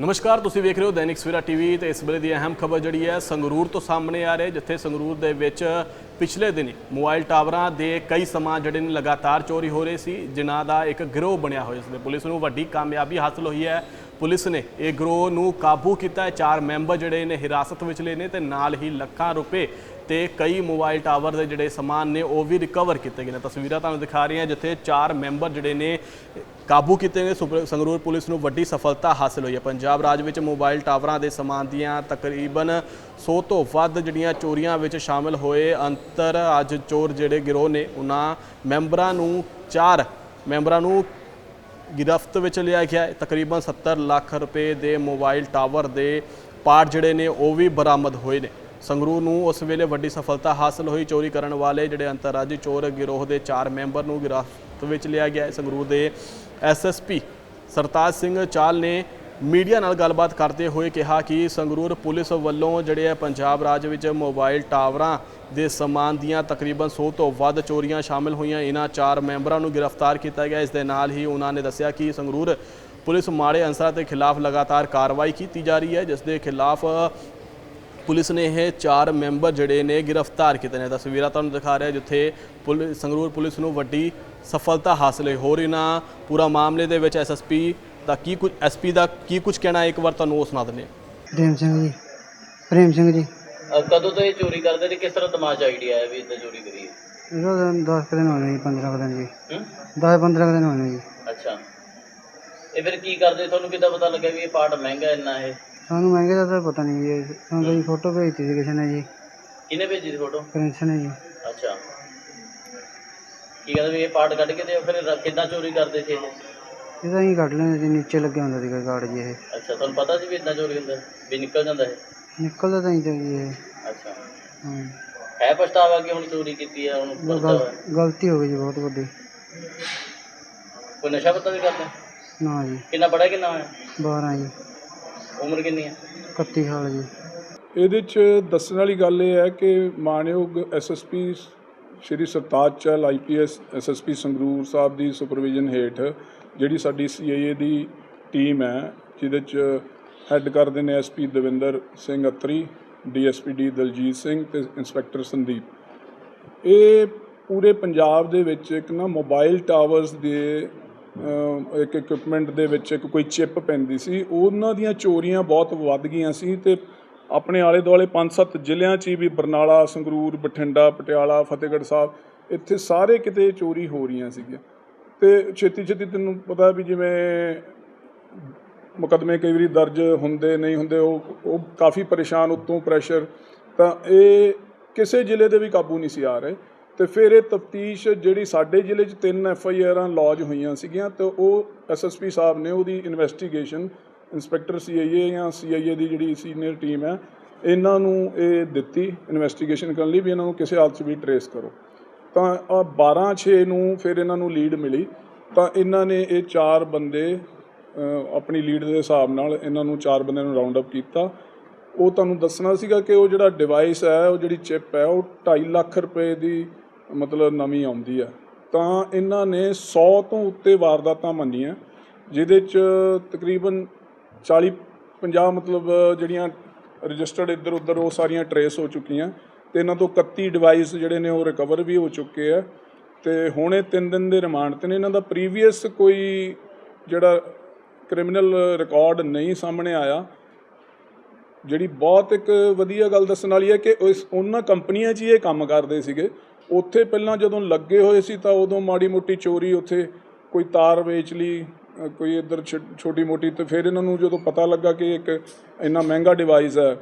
ਨਮਸਕਾਰ, ਤੁਸੀਂ ਵੇਖ ਰਹੇ ਹੋ ਦੈਨਿਕ ਸਵੇਰਾ ਟੀਵੀ ਤੇ ਇਸ ਵੇਲੇ ਦੀ ਅਹਿਮ ਖਬਰ ਜਿਹੜੀ ਹੈ ਸੰਗਰੂਰ ਤੋਂ ਸਾਹਮਣੇ ਆ ਰਹੀ ਜਿੱਥੇ ਸੰਗਰੂਰ ਦੇ ਵਿੱਚ ਪਿਛਲੇ ਦਿਨੀ ਮੋਬਾਈਲ ਟਾਵਰਾਂ ਦੇ ਕਈ ਸਮਾਂ ਜਿਹੜੇ ਨੇ ਲਗਾਤਾਰ ਚੋਰੀ ਹੋ ਰਹੇ ਸੀ, ਜਿਨ੍ਹਾਂ ਦਾ ਇੱਕ ਗਿਰੋਹ ਬਣਿਆ ਹੋਇਆ ਸੀ। ਪੁਲਿਸ ਨੂੰ ਵੱਡੀ ਕਾਮਯਾਬੀ ਹਾਸਲ ਹੋਈ ਹੈ। ਪੁਲਿਸ ਨੇ ਇਹ ਗਰੋਹ ਨੂੰ ਕਾਬੂ ਕੀਤਾ ਹੈ। ਚਾਰ ਮੈਂਬਰ ਜਿਹੜੇ ਨੇ ਹਿਰਾਸਤ ਵਿੱਚ ਲਏ ਨੇ ਤੇ ਨਾਲ ਹੀ ਲੱਖਾਂ ਰੁਪਏ ਤੇ ਕਈ ਮੋਬਾਈਲ ਟਾਵਰ ਦੇ ਜਿਹੜੇ ਸਮਾਨ ਨੇ, ਉਹ ਵੀ ਰਿਕਵਰ ਕੀਤੇ ਗਏ ਨੇ। ਤਸਵੀਰਾਂ ਤੁਹਾਨੂੰ ਦਿਖਾ ਰਹੀਆਂ ਜਿੱਥੇ ਚਾਰ ਮੈਂਬਰ ਜਿਹੜੇ ਨੇ, ਕਾਬੂ ਕੀਤੇ ਨੇ ਸੁਪਰ- ਸੰਗਰੂਰ ਪੁਲਿਸ ਨੂੰ ਵੱਡੀ ਸਫਲਤਾ ਹਾਸਲ ਹੋਈ ਹੈ। ਪੰਜਾਬ ਰਾਜ ਵਿੱਚ ਮੋਬਾਈਲ ਟਾਵਰਾਂ ਦੇ ਸਮਾਨ ਦੀਆਂ ਤਕਰੀਬਨ 100 ਤੋਂ ਵੱਧ ਜਿਹੜੀਆਂ ਚੋਰੀਆਂ ਵਿੱਚ ਸ਼ਾਮਲ ਹੋਏ ਅੰਤਰ ਅੱਜ ਚੋਰ ਜਿਹੜੇ ਗਿਰੋਹ ਨੇ, ਉਹਨਾਂ ਮੈਂਬਰਾਂ ਨੂੰ ਚਾਰ ਮੈਂਬਰਾਂ ਨੂੰ ਗ੍ਰਿਫ਼ਤ ਵਿੱਚ ਲਿਆ ਗਿਆ ਤਕਰੀਬਨ 70 ਲੱਖ ਰੁਪਏ ਦੇ ਮੋਬਾਈਲ ਟਾਵਰ ਦੇ ਪਾਰਟ ਜਿਹੜੇ ਨੇ, ਉਹ ਵੀ ਬਰਾਮਦ ਹੋਏ ਨੇ। ਸੰਗਰੂਰ ਨੂੰ ਉਸ ਵੇਲੇ ਵੱਡੀ ਸਫਲਤਾ ਹਾਸਲ ਹੋਈ। ਚੋਰੀ ਕਰਨ ਵਾਲੇ ਜਿਹੜੇ ਅੰਤਰਰਾਜੀ ਚੋਰ ਗਿਰੋਹ ਦੇ ਚਾਰ ਮੈਂਬਰ ਨੂੰ ਗ੍ਰਿਫ਼ਤ ਵਿੱਚ ਲਿਆ ਗਿਆ। ਸੰਗਰੂਰ ਦੇ ਐਸਐਸਪੀ ਸਰਤਾਜ ਸਿੰਘ ਚਾਲ ਨੇ ਮੀਡੀਆ ਨਾਲ ਗੱਲਬਾਤ ਕਰਦੇ ਹੋਏ ਕਿਹਾ ਕਿ ਸੰਗਰੂਰ ਪੁਲਿਸ ਵੱਲੋਂ ਜਿਹੜੇ ਹੈ ਪੰਜਾਬ ਰਾਜ ਵਿੱਚ ਮੋਬਾਈਲ ਟਾਵਰਾਂ ਦੇ ਸਮਾਨ ਦੀਆਂ ਤਕਰੀਬਨ 100 ਤੋਂ ਵੱਧ ਚੋਰੀਆਂ ਸ਼ਾਮਲ ਹੋਈਆਂ। ਇਹਨਾਂ ਚਾਰ ਮੈਂਬਰਾਂ ਨੂੰ ਗ੍ਰਿਫਤਾਰ ਕੀਤਾ ਗਿਆ। ਇਸ ਦੇ ਨਾਲ ਹੀ ਉਹਨਾਂ ਨੇ ਦੱਸਿਆ ਕਿ ਸੰਗਰੂਰ ਪੁਲਿਸ ਮਾੜੇ ਅਨਸਰਾਂ ਦੇ ਖਿਲਾਫ ਲਗਾਤਾਰ ਕਾਰਵਾਈ ਕੀਤੀ ਜਾ ਰਹੀ ਹੈ, ਜਿਸ ਦੇ ਖਿਲਾਫ ਪੁਲਿਸ ਨੇ ਇਹ ਚਾਰ ਮੈਂਬਰ ਜਿਹੜੇ ਨੇ ਗ੍ਰਿਫਤਾਰ ਕੀਤੇ ਨੇ। ਤਸਵੀਰਾਂ ਤੁਹਾਨੂੰ ਦਿਖਾ ਰਿਹਾ ਜਿੱਥੇ ਪੁਲਿਸ ਸੰਗਰੂਰ ਪੁਲਿਸ ਨੂੰ ਵੱਡੀ ਸਫਲਤਾ ਹਾਸਲ ਹੋਈ। ਹੋਰ ਇਹਨਾਂ ਪੂਰਾ ਮਾਮਲੇ ਦੇ ਵਿੱਚ ਐਸਐਸਪੀ ਦਾ ਕੀ ਕੁਝ ਐਸਪੀ ਦਾ ਕੀ ਕੁਝ ਕਹਿਣਾ ਹੈ? ਇੱਕ ਵਾਰ ਤੁਹਾਨੂੰ ਉਹ ਸੁਣਾ ਦਿੰਦੇ ਹਾਂ। ਪ੍ਰੇਮ ਸਿੰਘ ਜੀ। ਪ੍ਰੇਮ ਸਿੰਘ ਜੀ। ਕਦੋਂ ਤੋਂ ਇਹ ਚੋਰੀ ਕਰਦੇ ਤੇ ਕਿਸ ਤਰ੍ਹਾਂ ਦਿਮਾਗ 'ਚ ਆਈਡੀਆ ਆਇਆ ਵੀ ਇਦਾਂ ਚੋਰੀ ਕਰੀਏ? ਇਹਦਾ ਤਾਂ 10 ਕੁ ਦਿਨ ਹੋਣੇ ਜੀ 15 ਕੁ ਦਿਨ ਜੀ। ਹੂੰ? 10 15 ਕੁ ਦਿਨ ਹੋਣੇ ਜੀ। ਅੱਛਾ। ਇਹ ਫਿਰ ਕੀ ਕਰਦੇ? ਤੁਹਾਨੂੰ ਕਿੱਦਾਂ ਪਤਾ ਲੱਗਿਆ ਵੀ ਇਹ ਪਾਰਟ ਮਹਿੰਗਾ ਇੰਨਾ ਇਹ? ਸਾਨੂੰ ਮਹਿੰਗੇ ਦਾ ਤਾਂ ਪਤਾ ਨਹੀਂ ਜੀ। ਸਾਨੂੰ ਤਾਂ ਜੀ ਫੋਟੋ ਭੇਜਤੀ ਸੀ ਕਿਸੇ ਨੇ ਜੀ। ਕਿਹਨੇ ਭੇਜੀ ਸੀ ਫੋਟੋ ਪ੍ਰਿੰਸ ਨੇ ਜੀ। ਅੱਛਾ। ਕੀ ਕਹਿੰਦੇ ਵੀ ਇਹ ਪਾਰਟ ਕੱਢ ਕੇ ਤੇ ਫਿਰ ਕਿੱਦਾਂ ਚੋਰੀ ਕਰਦੇ ਸੀ ਇਹ? ਇਹਦਾ ਹੀ ਕੱਢ ਲੈਂਦੇ ਸੀ ਨੀਚੇ ਲੱਗਿਆ ਹੁੰਦਾ ਸੀਗਾ ਕਾਰਡ ਜੀ ਇਹ। ਅੱਛਾ ਤੁਹਾਨੂੰ ਪਤਾ ਸੀ ਵੀ ਇਦਾਂ ਚੋਰੀ ਹੁੰਦਾ ਵੀ ਨਿਕਲ ਜਾਂਦਾ ਇਹ? ਨਿਕਲਦਾ ਤਾਂ ਹੀ ਤਾਂ ਜੀ ਇਹ। ਅੱਛਾ। ਹਾਂ। ਹੈ ਪਛਤਾਵਾ ਕਿ ਹੁਣ ਚੋਰੀ ਕੀਤੀ ਹੈ ਹੁਣ ਗਲ- ਪਛਤਾਵਾ? ਗਲਤੀ ਹੋ ਗਈ ਜੀ ਬਹੁਤ ਵੱਡੀ। ਕੋਈ ਨਸ਼ਾ ਪੱਤਾ ਵੀ ਕਰਦਾ? ਨਾ ਜੀ। ਕਿੰਨਾ ਪੜਾ ਕਿੰਨਾ ਹੋਇਆ? 12 ਜੀ। ਉਮਰ ਕਿੰਨੀ ਹੈ? 31 ਸਾਲ ਜੀ। ਇਹਦੇ 'ਚ ਦੱਸਣ ਵਾਲੀ ਗੱਲ ਇਹ ਹੈ ਕਿ ਮਾਨਯੋਗ SSP Shri Sartaj Chahal IPS SSP Sangrur sahib ਦੀ ਸੁਪਰਵਿਜ਼ਨ ਹੇਠ ਜਿਹੜੀ ਸਾਡੀ ਸੀਆਈਏ ਦੀ ਟੀਮ ਹੈ ਜਿਹਦੇ 'ਚ ਹੈੱਡ ਕਰਦੇ ਨੇ SP Davinder Singh Atri DSP D Daljit Singh ਤੇ ਇੰਸਪੈਕਟਰ ਸੰਦੀਪ। ਇਹ ਪੂਰੇ ਪੰਜਾਬ ਦੇ ਵਿੱਚ ਇੱਕ ਨਾ ਮੋਬਾਈਲ ਟਾਵਰਸ ਦੇ ਇੱਕ ਇਕਵਿਪਮੈਂਟ ਦੇ ਵਿੱਚ ਇੱਕ ਕੋਈ ਚਿਪ ਪੈਂਦੀ ਸੀ, ਉਹਨਾਂ ਦੀਆਂ ਚੋਰੀਆਂ ਬਹੁਤ ਵੱਧ ਗਈਆਂ ਸੀ ਤੇ ਆਪਣੇ ਆਲੇ ਦੁਆਲੇ 5-7 ਜ਼ਿਲ੍ਹਿਆਂ 'ਚ ਹੀ ਵੀ ਬਰਨਾਲਾ, ਸੰਗਰੂਰ, ਬਠਿੰਡਾ, ਪਟਿਆਲਾ, ਫਤਿਹਗੜ੍ਹ ਸਾਹਿਬ, ਇੱਥੇ ਸਾਰੇ ਕਿਤੇ ਚੋਰੀ ਹੋ ਰਹੀਆਂ ਸੀਗੀਆਂ। ਤੇ ਛੇਤੀ ਛੇਤੀ ਤੈਨੂੰ ਪਤਾ ਵੀ ਜਿਵੇਂ ਮੁਕੱਦਮੇ ਕਈ ਵਾਰੀ ਦਰਜ ਹੁੰਦੇ, ਨਹੀਂ ਹੁੰਦੇ, ਉਹ ਉਹ ਕਾਫੀ ਪਰੇਸ਼ਾਨ, ਉਤੋਂ ਪ੍ਰੈਸ਼ਰ ਤਾਂ ਇਹ ਕਿਸੇ ਜ਼ਿਲ੍ਹੇ ਦੇ ਵੀ ਕਾਬੂ ਨਹੀਂ ਸੀ ਆ ਰਹੇ। ਤੇ ਫਿਰ ਇਹ ਤਫਤੀਸ਼ ਜਿਹੜੀ ਸਾਡੇ ਜ਼ਿਲ੍ਹੇ 'ਚ ਤਿੰਨ ਐਫ ਆਈ ਆਰਾਂ ਲੌਜ ਹੋਈਆਂ ਸੀਗੀਆਂ ਤੇ ਉਹ ਐਸਐਸਪੀ ਸਾਹਿਬ ਨੇ ਉਹਦੀ ਇਨਵੈਸਟੀਗੇਸ਼ਨ, ਇੰਸਪੈਕਟਰ ਸੀਆਈਏ ਜਾਂ ਸੀਆਈਏ ਦੀ ਜਿਹੜੀ ਸੀਨੀਅਰ ਟੀਮ ਹੈ, ਇਹਨਾਂ ਨੂੰ ਇਹ ਦਿੱਤੀ ਇਨਵੈਸਟੀਗੇਸ਼ਨ ਕਰਨ ਲਈ ਵੀ ਇਹਨਾਂ ਨੂੰ ਕਿਸੇ ਹਾਲਤ 'ਚ ਵੀ ਟਰੇਸ ਕਰੋ। ਤਾਂ ਆ 12 6 ਨੂੰ ਫਿਰ ਇਹਨਾਂ ਨੂੰ ਲੀਡ ਮਿਲੀ, ਤਾਂ ਇਹਨਾਂ ਨੇ ਇਹ ਚਾਰ ਬੰਦੇ ਆਪਣੀ ਲੀਡ ਦੇ ਹਿਸਾਬ ਨਾਲ ਇਹਨਾਂ ਨੂੰ ਚਾਰ ਬੰਦਿਆਂ ਨੂੰ ਰਾਉਂਡ ਅਪ ਕੀਤਾ। ਉਹ ਤੁਹਾਨੂੰ ਦੱਸਣਾ ਸੀਗਾ ਕਿ ਉਹ ਜਿਹੜਾ ਡਿਵਾਈਸ ਹੈ, ਉਹ ਜਿਹੜੀ ਚਿਪ ਹੈ, ਉਹ 2.5 ਲੱਖ ਰੁਪਏ ਦੀ ਮਤਲਬ ਨਵੀਂ ਆਉਂਦੀ ਹੈ ਤਾਂ ਇਹਨਾਂ ਨੇ 100 ਤੋਂ ਉੱਤੇ ਵਾਰਦਾਤਾਂ ਮੰਨੀਆਂ, ਜਿਹਦੇ ਚ ਤਕਰੀਬਨ 40 50 ਮਤਲਬ ਜਿਹੜੀਆਂ ਰਜਿਸਟਰਡ ਇੱਧਰ ਉੱਧਰ ਉਹ ਸਾਰੀਆਂ ਟਰੇਸ ਹੋ ਚੁੱਕੀਆਂ ਤੇ ਇਹਨਾਂ ਤੋਂ 31 ਡਿਵਾਈਸ ਜਿਹੜੇ ਨੇ ਉਹ ਰਿਕਵਰ ਵੀ ਹੋ ਚੁੱਕੇ ਆ। ਤੇ ਹੁਣ ਇਹ 3 ਦਿਨ ਦੇ ਰਿਮਾਂਡ ਤੇ ਨੇ। ਇਹਨਾਂ ਦਾ ਪ੍ਰੀਵੀਅਸ ਕੋਈ ਜਿਹੜਾ ਕ੍ਰਿਮੀਨਲ ਰਿਕਾਰਡ ਨਹੀਂ ਸਾਹਮਣੇ ਆਇਆ। ਜਿਹੜੀ ਬਹੁਤ ਇੱਕ ਵਧੀਆ ਗੱਲ ਦੱਸਣ ਵਾਲੀ ਹੈ ਕਿ ਉਸ ਉਹਨਾਂ ਕੰਪਨੀਆਂ 'ਚ ਹੀ ਇਹ ਕੰਮ ਕਰਦੇ ਸੀਗੇ। ਉੱਥੇ ਪਹਿਲਾਂ ਜਦੋਂ ਲੱਗੇ ਹੋਏ ਸੀ ਤਾਂ ਉਦੋਂ ਮਾੜੀ ਮੋਟੀ ਚੋਰੀ ਉੱਥੇ ਕੋਈ ਤਾਰ ਵੇਚ ਲਈ ਕੋਈ ਇੱਧਰ ਛੋਟੀ ਮੋਟੀ ਤੇ ਫਿਰ ਇਹਨਾਂ ਨੂੰ ਜਦੋਂ ਪਤਾ ਲੱਗਾ ਕਿ ਇੱਕ ਇੰਨਾ ਮਹਿੰਗਾ ਡਿਵਾਈਸ ਹੈ,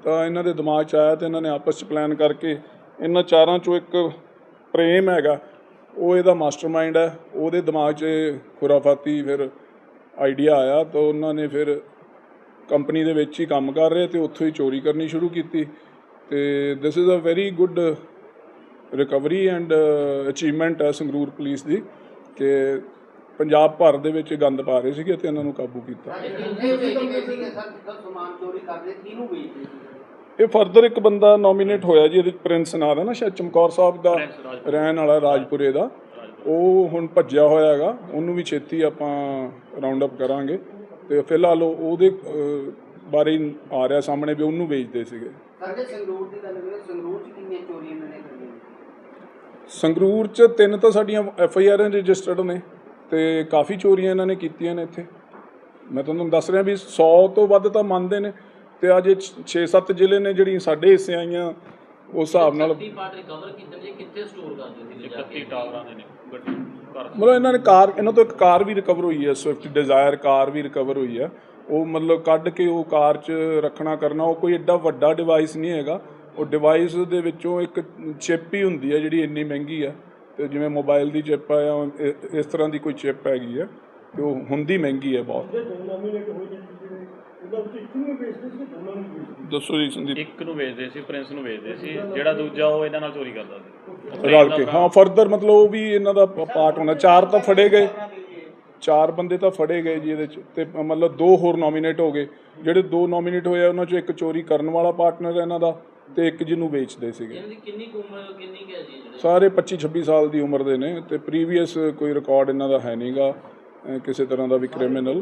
ਤਾਂ ਇਹਨਾਂ ਦੇ ਦਿਮਾਗ 'ਚ ਆਇਆ ਤੇ ਇਹਨਾਂ ਨੇ ਆਪਸ 'ਚ ਪਲਾਨ ਕਰਕੇ ਇਹਨਾਂ ਚਾਰਾਂ 'ਚੋਂ ਇੱਕ ਪ੍ਰੇਮ ਹੈਗਾ, ਉਹ ਇਹਦਾ ਮਾਸਟਰਮਾਈਂਡ ਹੈ, ਉਹਦੇ ਦਿਮਾਗ 'ਚ ਖੁਰਾਫਾਤੀ ਫਿਰ ਆਈਡੀਆ ਆਇਆ ਤਾਂ ਉਹਨਾਂ ਨੇ ਫਿਰ ਕੰਪਨੀ ਦੇ ਵਿੱਚ ਹੀ ਕੰਮ ਕਰ ਰਹੇ ਤੇ ਉੱਥੋਂ ਹੀ ਚੋਰੀ ਕਰਨੀ ਸ਼ੁਰੂ ਕੀਤੀ ਤੇ this is a very good recovery and achievement ਹੈ ਸੰਗਰੂਰ ਪੁਲਿਸ ਦੀ ਕਿ ਪੰਜਾਬ ਭਰ ਦੇ ਵਿੱਚ ਗੰਦ ਪਾ ਰਹੇ ਸੀਗੇ ਤੇ ਇਹਨਾਂ ਨੂੰ ਕਾਬੂ ਕੀਤਾ। ਇਹ ਫਰਦਰ ਇੱਕ ਬੰਦਾ ਨੋਮੀਨੇਟ ਹੋਇਆ ਜੀ ਇਹਦੇ 'ਚ ਪ੍ਰਿੰਸ ਨਾਂ ਦਾ ਨਾ ਸ਼ਾਇਦ ਚਮਕੌਰ ਸਾਹਿਬ ਦਾ ਰਹਿਣ ਵਾਲਾ ਰਾਜਪੁਰੇ ਦਾ। ਉਹ ਹੁਣ ਭੱਜਿਆ ਹੋਇਆ ਹੈਗਾ ਉਹਨੂੰ ਵੀ ਛੇਤੀ ਆਪਾਂ ਰਾਉਂਡ ਅਪ ਕਰਾਂਗੇ। ਤੇ ਫਿਲਹਾਲ ਉਹ- ਉਹਦੇ ਬਾਰੇ ਆ ਰਿਹਾ ਸਾਹਮਣੇ ਵੀ ਉਹਨੂੰ ਵੇਚਦੇ ਸੀਗੇ। ਸਾਡੇ ਸੰਗਰੂਰ ਦੀ ਗੱਲ ਕਰੀਏ ਸੰਗਰੂਰ ਚ ਕਿੰਨੀਆਂ ਚੋਰੀਆਂ ਨੇ ਸੰਗਰੂਰ 'ਚ ਤਿੰਨ ਤਾਂ ਸਾਡੀਆਂ ਐਫ ਆਈ ਆਰ ਰਜਿਸਟਰਡ ਨੇ ਤੇ ਕਾਫੀ ਚੋਰੀਆਂ ਇਹਨਾਂ ਨੇ ਕੀਤੀਆਂ ਨੇ ਇੱਥੇ। ਮੈਂ ਤੁਹਾਨੂੰ ਦੱਸ ਰਿਹਾ ਵੀ 100 ਤੋਂ ਵੱਧ ਤਾਂ ਮੰਨਦੇ ਨੇ ਤੇ ਅੱਜ 6-7 ਜ਼ਿਲ੍ਹੇ ਨੇ ਜਿਹੜੀਆਂ ਸਾਡੇ ਹਿੱਸੇ ਆਈਆਂ ਉਸ ਹਿਸਾਬ ਨਾਲ ਦੀ ਪਾਰਟ ਰਿਕਵਰ ਕੀਤੇ ਨੇ ਕਿੱਥੇ ਸਟੋਰ ਕਰਦੇ ਸੀ ਲਿਜਾ ਕੇ? ਟਾਵਰਾਂ ਦੇ ਨੇ ਗੱਡੀ ਘਰ। ਮਤਲਬ ਇਹਨਾਂ ਨੇ ਕਾਰ ਇਹਨਾਂ ਤੋਂ ਇੱਕ ਕਾਰ ਵੀ ਰਿਕਵਰ ਹੋਈ ਹੈ ਸਵਿਫਟ ਡਿਜ਼ਾਇਰ ਕਾਰ ਵੀ ਰਿਕਵਰ ਹੋਈ ਹੈ। ਉਹ ਮਤਲਬ ਕੱਢ ਕੇ ਉਹ ਕਾਰ 'ਚ ਰੱਖਣਾ ਕਰਨਾ ਉਹ ਕੋਈ ਐਡਾ ਵੱਡਾ ਡਿਵਾਈਸ ਨਹੀਂ ਹੈਗਾ। ਉਹ ਡਿਵਾਈਸ ਦੇ ਵਿੱਚੋਂ ਇੱਕ ਚਿਪ ਹੀ ਹੁੰਦੀ ਹੈ ਜਿਹੜੀ ਇੰਨੀ ਮਹਿੰਗੀ ਹੈ ਤੇ ਜਿਵੇਂ ਮੋਬਾਈਲ ਦੀ ਚਿਪ ਆ ਜਾਂ ਇਸ ਤਰ੍ਹਾਂ ਦੀ ਕੋਈ ਚਿਪ ਹੈਗੀ ਹੈ ਤੇ ਉਹ ਹੁੰਦੀ ਮਹਿੰਗੀ ਹੈ ਬਹੁਤ। ਦੱਸੋ ਜੀ ਸੰਦੀਪ। ਇੱਕ ਨੂੰ ਵੇਚਦੇ ਸੀ ਪ੍ਰਿੰਸ ਨੂੰ ਵੇਚਦੇ ਸੀ ਜਿਹੜਾ ਦੂਜਾ ਉਹ ਇਹਨਾਂ ਨਾਲ ਚੋਰੀ ਕਰਦਾ ਸੀ। ਰਲ ਕੇ ਹਾਂ ਫਰਦਰ ਮਤਲਬ ਉਹ ਵੀ ਇਹਨਾਂ ਦਾ ਪਾਰਟ ਹੋਣਾ। ਚਾਰ ਤਾਂ ਫੜੇ ਗਏ। ਚਾਰ ਬੰਦੇ ਤਾਂ ਫੜੇ ਗਏ ਜੀ ਇਹਦੇ ਚ। ਤੇ ਮਤਲਬ ਦੋ ਹੋਰ ਨੋਮੀਨੇਟ ਹੋ ਗਏ। ਜਿਹੜੇ ਦੋ ਨੋਮੀਨੇਟ ਹੋਏ ਆ ਉਹਨਾਂ ਚੋਂ ਇੱਕ ਚੋਰੀ ਕਰਨ ਵਾਲਾ ਪਾਰਟਨਰ ਹੈ ਇਹਨਾਂ ਦਾ। ਤੇ ਇੱਕ ਜਿਹਨੂੰ ਵੇਚਦੇ ਸੀਗੇ। ਇਹਨਾਂ ਦੀ ਕਿੰਨੀ ਕੁ ਉਮਰ ਕਿੰਨੀ ਕੁ ਹੈ ਜੀ ਜਿਹੜੇ? ਸਾਰੇ 25 26 ਸਾਲ ਦੀ ਉਮਰ ਦੇ ਨੇ ਤੇ ਪ੍ਰੀਵੀਅਸ ਕੋਈ ਰਿਕਾਰਡ ਇਹਨਾਂ ਦਾ ਹੈ ਨਹੀਂਗਾ ਕਿਸੇ ਤਰ੍ਹਾਂ ਦਾ ਵੀ ਕ੍ਰਿਮੀਨਲ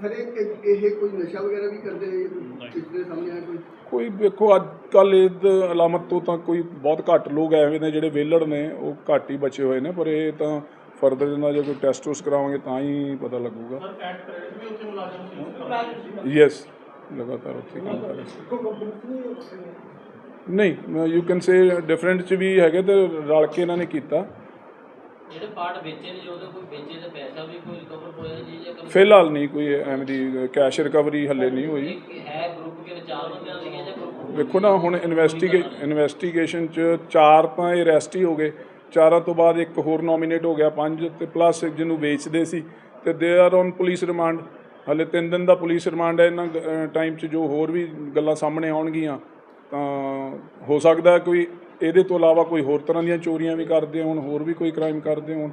ਫਿਰ ਇਹ ਇਹ ਕੋਈ ਨਸ਼ਾ ਵਗੈਰਾ ਵੀ ਕਰਦੇ ਪਿਛਲੇ ਸਾਹਮਣੇ ਆਇਆ ਕੋਈ ਕੋਈ ਵੇਖੋ ਅੱਜ ਕੱਲ ਇਹ ਅਲਾਮਤ ਤੋਂ ਤਾਂ ਕੋਈ ਬਹੁਤ ਘੱਟ ਲੋਕ ਐਵੇਂ ਨੇ ਜਿਹੜੇ ਵੇਲੜ ਨੇ ਉਹ ਘੱਟ ਹੀ ਬਚੇ ਹੋਏ ਨੇ ਪਰ ਇਹ ਤਾਂ ਫਰਦਰ ਇਹਨਾਂ ਜੇ ਕੋਈ ਟੈਸਟ ਟੂਸ ਕਰਾਵਾਂਗੇ ਤਾਂ ਹੀ ਪਤਾ ਲੱਗੂਗਾ। ਯੈਸ ਲਗਾਤਾਰ ਉੱਥੇ ਕੰਮ ਕਰ ਰਹੇ ਸੀ। ਨਹੀਂ ਯੂ ਕੈਨ ਸੇ ਡਿਫਰੈਂਟ ਚ ਵੀ ਹੈਗੇ ਤੇ ਰਲ ਕੇ ਇਹਨਾਂ ਨੇ ਕੀਤਾ। ਜਿਹੜੇ ਪਾਰਟ ਵੇਚੇ ਨੇ ਉਹਦੇ ਕੋਈ ਵੇਚੇ ਦਾ ਪੈਸਾ ਵੀ ਕੋਈ ਰਿਕਵਰ ਹੋਇਆ ਜੀ ਜਾਂ ਫਿਲਹਾਲ ਨਹੀਂ ਕੋਈ ਐਵੇਂ ਦੀ ਕੈਸ਼ ਰਿਕਵਰੀ ਹੱਲੇ ਨਹੀਂ ਹੋਈ। ਹੈ ਗਰੁੱਪ ਕਿਹੜੇ ਚਾਰ ਬੰਦਿਆਂ ਦਾ ਸੀਗਾ ਜਾਂ ਗਰੁੱਪ ਵੇਖੋ ਨਾ ਹੁਣ ਇਨਵੈਸਟੀਗੇ ਇਨਵੈਸਟੀਗੇਸ਼ਨ ਚ ਚਾਰ ਤਾਂ ਇਹ ਅਰੈਸਟ ਹੀ ਹੋ ਗਏ। ਚਾਰਾਂ ਤੋਂ ਬਾਅਦ ਇੱਕ ਹੋਰ ਨੋਮੀਨੇਟ ਹੋ ਗਿਆ ਪੰਜ ਤੇ ਪਲੱਸ ਜਿਹਨੂੰ ਵੇਚਦੇ ਸੀ ਤੇ they are on police remand ਹਲੇ 3 ਦਿਨ ਦਾ ਪੁਲਿਸ ਰਿਮਾਂਡ ਹੈ ਇਹਨਾਂ ਟਾਈਮ 'ਚ ਜੋ ਹੋਰ ਵੀ ਗੱਲਾਂ ਸਾਹਮਣੇ ਆਉਣਗੀਆਂ। ਤਾਂ ਹੋ ਸਕਦਾ ਕੋਈ ਇਹਦੇ ਤੋਂ ਇਲਾਵਾ ਕੋਈ ਹੋਰ ਤਰ੍ਹਾਂ ਦੀਆਂ ਚੋਰੀਆਂ ਵੀ ਕਰਦੇ ਹੋਣ, ਹੋਰ ਵੀ ਕੋਈ ਕ੍ਰਾਈਮ ਕਰਦੇ ਹੋਣ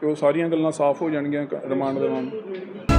ਤੇ ਉਹ ਸਾਰੀਆਂ ਗੱਲਾਂ ਸਾਫ਼ ਹੋ ਜਾਣਗੀਆਂ ਰਿਮਾਂਡ ਦੇ ਨਾਲ